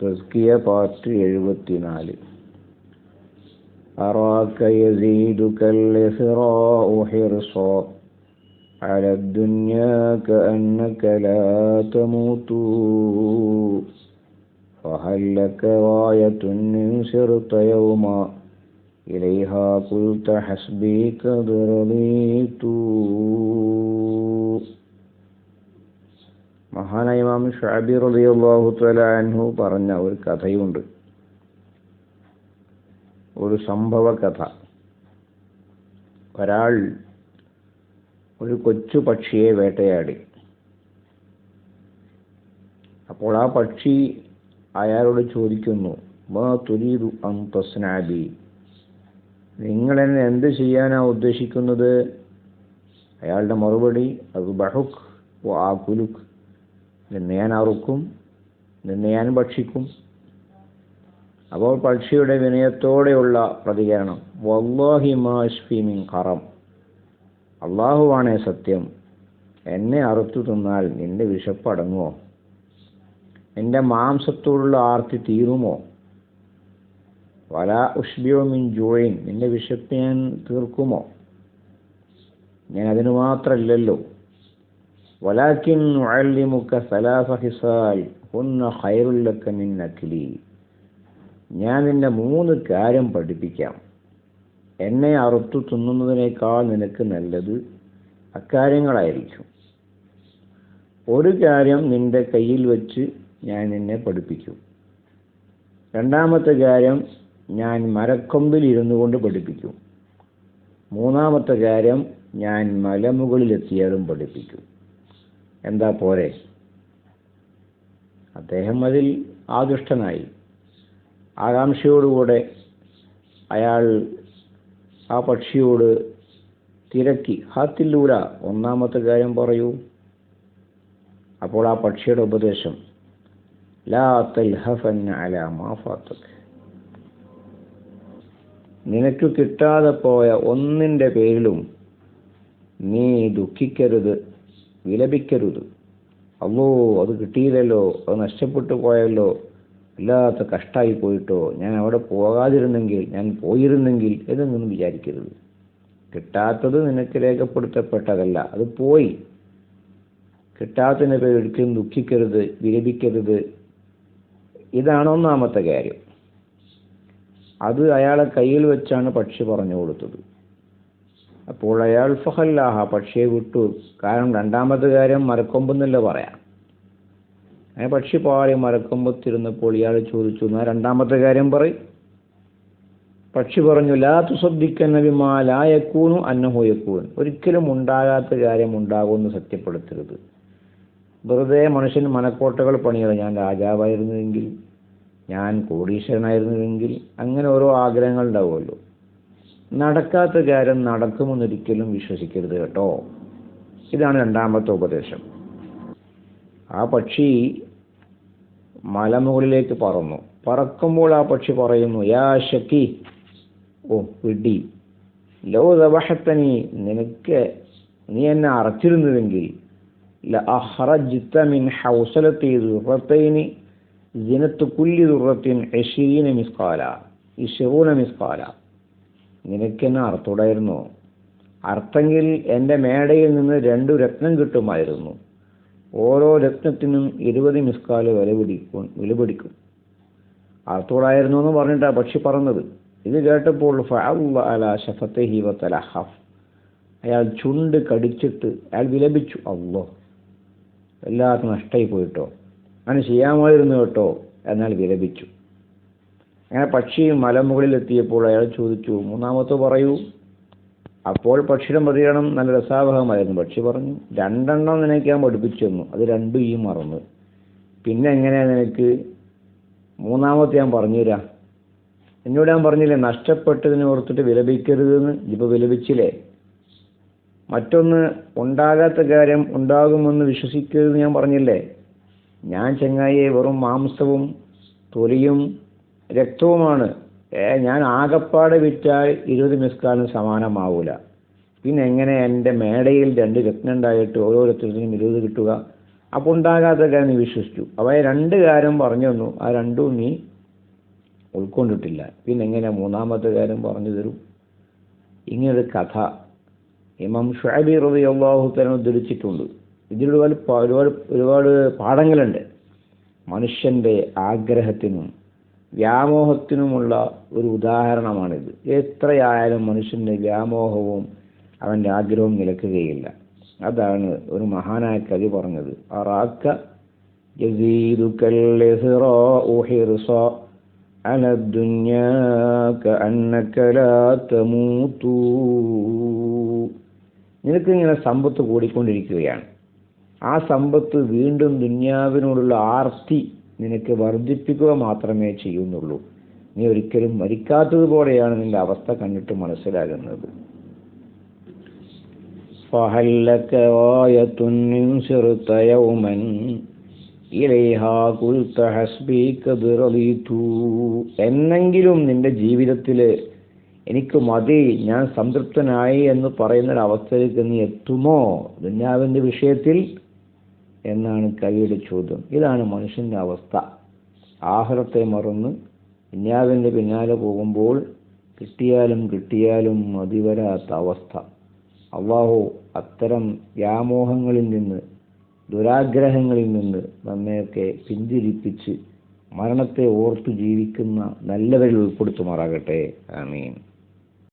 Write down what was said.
തസ്കിയ part എഴുപത്തിനാല് أراك يزيدك الإثراء حرصا على الدنيا كأنك لا تموت فهل لك غاية إن سرت يوما إليها قلت حسبي قد رضيت ഇമാം ഷാബി റളിയല്ലാഹു തആല അൻഹു പറഞ്ഞ ഒരു കഥയുണ്ട്. ഒരു സംഭവ കഥ. ഒരാൾ ഒരു കൊച്ചു പക്ഷിയെ വേട്ടയാടി. അപ്പോൾ ആ പക്ഷി അയാളോട് ചോദിക്കുന്നു മാ തുരീദു അൻ തസ്നാബി നിങ്ങൾ എന്നെ എന്ത് ചെയ്യാനാ ഉദ്ദേശിക്കുന്നത്? അയാളുടെ മറുപടി അത് ബഹുക്ക് ആ കുലുക്ക് നിന്നെ ഞാൻ അറുക്കും നിന്നെ ഞാൻ ഭക്ഷിക്കും. അപ്പോൾ പക്ഷിയുടെ വിനയത്തോടെയുള്ള പ്രതികരണം വല്ലാഹി മാഷ്ഫീമിൻ കറം അള്ളാഹുവാണേ സത്യം. എന്നെ അറുത്തു തിന്നാൽ നിന്റെ വിശപ്പടങ്ങുമോ? എന്റെ മാംസത്തോടുള്ള ആർത്തി തീരുമോ? വല ഉഷ്ബിയോ മിൻ ജോയിൻ നിന്റെ വിശപ്പ് ഞാൻ തീർക്കുമോ? ഞാൻ അതിന് മാത്രമല്ലല്ലോ വലാക്കിൻ മുഅല്ലിമുക സലാസ ഹിസാൽ خير لك മിൻ അക്ലി ഞാൻ നിന്നെ മൂന്ന് കാര്യം പഠിപ്പിക്കാം. എന്നെ അറുത്തു തിന്നുന്നതിനേക്കാൾ നിനക്ക് നല്ലത് അക്കാര്യങ്ങളായിരിക്കും. ഒരു കാര്യം നിന്റെ കയ്യിൽ വെച്ച് ഞാൻ നിന്നെ പഠിപ്പിക്കും. രണ്ടാമത്തെ കാര്യം ഞാൻ മരക്കൊമ്പിൽ ഇരുന്നു കൊണ്ട് പഠിപ്പിക്കും. മൂന്നാമത്തെ കാര്യം ഞാൻ മലമുകളിലെത്തിയാലും പഠിപ്പിക്കും. എന്താ പോരെ? അദ്ദേഹം അതിൽ ആകൃഷ്ടനായി ആകാംക്ഷയോടുകൂടെ അയാൾ ആ പക്ഷിയോട് തിരക്കി ഹാത്തില്ലൂല ഒന്നാമത്തെ കാര്യം പറയൂ. അപ്പോൾ ആ പക്ഷിയുടെ ഉപദേശം ലാ തൽഹഫൻ നിനക്ക് കിട്ടാതെ പോയ ഒന്നിന്റെ പേരിലും നീ ദുഃഖിക്കരുത്. വിലപിക്കരുത്. അല്ലോ അത് കിട്ടിയില്ലല്ലോ അത് നഷ്ടപ്പെട്ടു പോയല്ലോ ഇല്ലാത്ത കഷ്ടമായി പോയിട്ടോ ഞാൻ അവിടെ പോകാതിരുന്നെങ്കിൽ ഞാൻ പോയിരുന്നെങ്കിൽ എന്നൊന്നും വിചാരിക്കരുത്. കിട്ടാത്തത് നിനക്ക് രേഖപ്പെടുത്തപ്പെട്ടതല്ല അത് പോയി. കിട്ടാത്തതിനെ പേര് ഒരിക്കലും ദുഃഖിക്കരുത് വിലപിക്കരുത്. ഇതാണ് ഒന്നാമത്തെ കാര്യം. അത് അയാളെ കയ്യിൽ വെച്ചാണ് പക്ഷി പറഞ്ഞു കൊടുത്തത്. അപ്പോൾ അയാൾ ഫഹല്ലാഹ പക്ഷിയെ വിട്ടു. കാരണം രണ്ടാമത്തെ കാര്യം മരക്കൊമ്പെന്നല്ല പറയാം. അങ്ങനെ പക്ഷി പാറി മരക്കൊമ്പത്തിരുന്നപ്പോൾ ഇയാൾ ചോദിച്ചു എന്നാ രണ്ടാമത്തെ കാര്യം പറയും. പക്ഷി പറഞ്ഞു ലാ തുസബ്ദിക്കുന്ന വിമാ ലായക്കൂണു ഒരിക്കലും ഉണ്ടാകാത്ത കാര്യം ഉണ്ടാകുമെന്ന് സത്യപ്പെടുത്തരുത്. വെറുതെ മനുഷ്യൻ മനക്കോട്ടകൾ പണിയത് ഞാൻ രാജാവായിരുന്നുവെങ്കിൽ ഞാൻ കോടീശ്വരനായിരുന്നുവെങ്കിൽ അങ്ങനെ ഓരോ ആഗ്രഹങ്ങൾ ഉണ്ടാവുമല്ലോ. നടക്കാത്ത കാര്യം നടക്കുമെന്നൊരിക്കലും വിശ്വസിക്കരുത് കേട്ടോ. ഇതാണ് രണ്ടാമത്തെ ഉപദേശം. ആ പക്ഷി മലമുകളിലേക്ക് പറന്നു. പറക്കുമ്പോൾ ആ പക്ഷി പറയുന്നു യാ ഷക്കി ഓ വിഡി ലോ ദബഹത്തനി നിനക്ക് നീ എന്നെ അറച്ചിരുന്നുവെങ്കിൽ മിൻ ഹൗസലത്തി ദുറത്തൈനി ജിനത്ത് കുല്ലി ദുറത്തിൻ എഷീന മിസ്കാല ഇഷൂന മിസ്കാല. നിനക്കെന്നെ അർത്ഥൂടായിരുന്നോ അർത്ഥെങ്കിൽ എന്റെ മേടയിൽ നിന്ന് രണ്ടു രത്നം കിട്ടുമായിരുന്നു. ഓരോ രത്നത്തിനും ഇരുപത് മിസ്കാൽ വില പിടിക്കും വില എന്ന് പറഞ്ഞിട്ടാ പക്ഷി പറഞ്ഞത് ഇത് കേട്ടപ്പോൾ അയാൾ ചുണ്ട് കടിച്ചിട്ട് അയാൾ വിലപിച്ചു. അല്ലോ എല്ലാവർക്കും നഷ്ടമായി പോയിട്ടോ. അങ്ങനെ ചെയ്യാമായിരുന്നു കേട്ടോ. എന്നാൽ വിലപിച്ചു. അങ്ങനെ പക്ഷി മലമുകളിലെത്തിയപ്പോൾ അയാൾ ചോദിച്ചു മൂന്നാമത്തെ പറയൂ? അപ്പോൾ പക്ഷിയുടെ പ്രതികരണം നല്ല രസാവഹമായിരുന്നു. പക്ഷി പറഞ്ഞു രണ്ടെണ്ണം നിനക്ക് ഞാൻ പഠിപ്പിച്ചു തന്നു. അത് രണ്ടും ഈ മറന്നു. പിന്നെ എങ്ങനെയാണ് നിനക്ക്? മൂന്നാമത്തെ ഞാൻ പറഞ്ഞുതരാം എന്നോട് ഞാൻ പറഞ്ഞില്ലേ നഷ്ടപ്പെട്ടതിനെ ഓർത്തിട്ട് വിലപിക്കരുതെന്ന്? ഇപ്പോൾ വിലപിച്ചില്ലേ? മറ്റൊന്ന് ഉണ്ടാകാത്ത കാര്യം ഉണ്ടാകുമെന്ന് വിശ്വസിക്കരുതെന്ന് ഞാൻ പറഞ്ഞില്ലേ? ഞാൻ ചങ്ങായിയെ വെറും മാംസവും തൊലിയും രക്തവുമാണ്. ഞാൻ ആകപ്പാടെ വിറ്റാൽ ഇരുപത് മിസ്കാലിന് സമാനമാവൂല. പിന്നെ എങ്ങനെ എന്റെ മേടയിൽ രണ്ട് രത്നം ഉണ്ടായിട്ട് ഓരോ രത്നത്തിനും ഇരുപത് കിട്ടുക? അപ്പോൾ ഉണ്ടാകാത്ത കാര്യം നീ വിശ്വസിച്ചു. അവയെ രണ്ട് കാര്യം പറഞ്ഞു തന്നു. ആ രണ്ടും നീ ഉൾക്കൊണ്ടിട്ടില്ല. പിന്നെ എങ്ങനെ മൂന്നാമത്തെ കാര്യം പറഞ്ഞു തരും? ഇങ്ങനൊരു കഥ. ഇമാം ഷാബി റബി അള്ളാഹുത്തരം ഉദ്ധരിച്ചിട്ടുണ്ട്. ഇതിലൊരുപാട് ഒരുപാട് ഒരുപാട് പാഠങ്ങളുണ്ട്. മനുഷ്യന്റെ ആഗ്രഹത്തിനും വ്യാമോഹത്തിനുമുള്ള ഒരു ഉദാഹരണമാണിത്. എത്രയായാലും മനുഷ്യന്റെ വ്യാമോഹവും അവന്റെ ആഗ്രഹവും നിലക്കുകയില്ല. അതാണ് ഒരു മഹാനായ കവി പറഞ്ഞത്. നിനക്കിങ്ങനെ സമ്പത്ത് കൂടിക്കൊണ്ടിരിക്കുകയാണ്. ആ സമ്പത്ത് വീണ്ടും ദുന്യാവിനോടുള്ള ആർത്തി നിനക്ക് വർദ്ധിപ്പിക്കുക മാത്രമേ ചെയ്യുന്നുള്ളൂ. നീ ഒരിക്കലും മരിക്കാത്തതുപോലെയാണ് നിന്റെ അവസ്ഥ കണ്ടിട്ട് മനസ്സിലാകുന്നത്. എന്നെങ്കിലും നിന്റെ ജീവിതത്തിൽ എനിക്ക് മതി ഞാൻ സംതൃപ്തനായി എന്ന് പറയുന്നൊരവസ്ഥയിലേക്ക് നീ എത്തുമോ? ദുന്യാവിന്റെ വിഷയത്തിൽ എന്നാണ് കവിയുടെ ചോദ്യം. ഇതാണ് മനുഷ്യന്റെ അവസ്ഥ. ആഹാരത്തെ മറന്ന് ഇന്യാവിന്റെ പിന്നാലെ പോകുമ്പോൾ കിട്ടിയാലും കിട്ടിയാലും മതിവരാത്ത അവസ്ഥ. അള്ളാഹു അത്തരം വ്യാമോഹങ്ങളിൽ നിന്ന് ദുരാഗ്രഹങ്ങളിൽ നിന്ന് നമ്മയൊക്കെ പിന്തിരിപ്പിച്ച് മരണത്തെ ഓർത്തു ജീവിക്കുന്ന നല്ലവരിൽ ഉൾപ്പെടുത്തുമാറാകട്ടെ. ആമീൻ.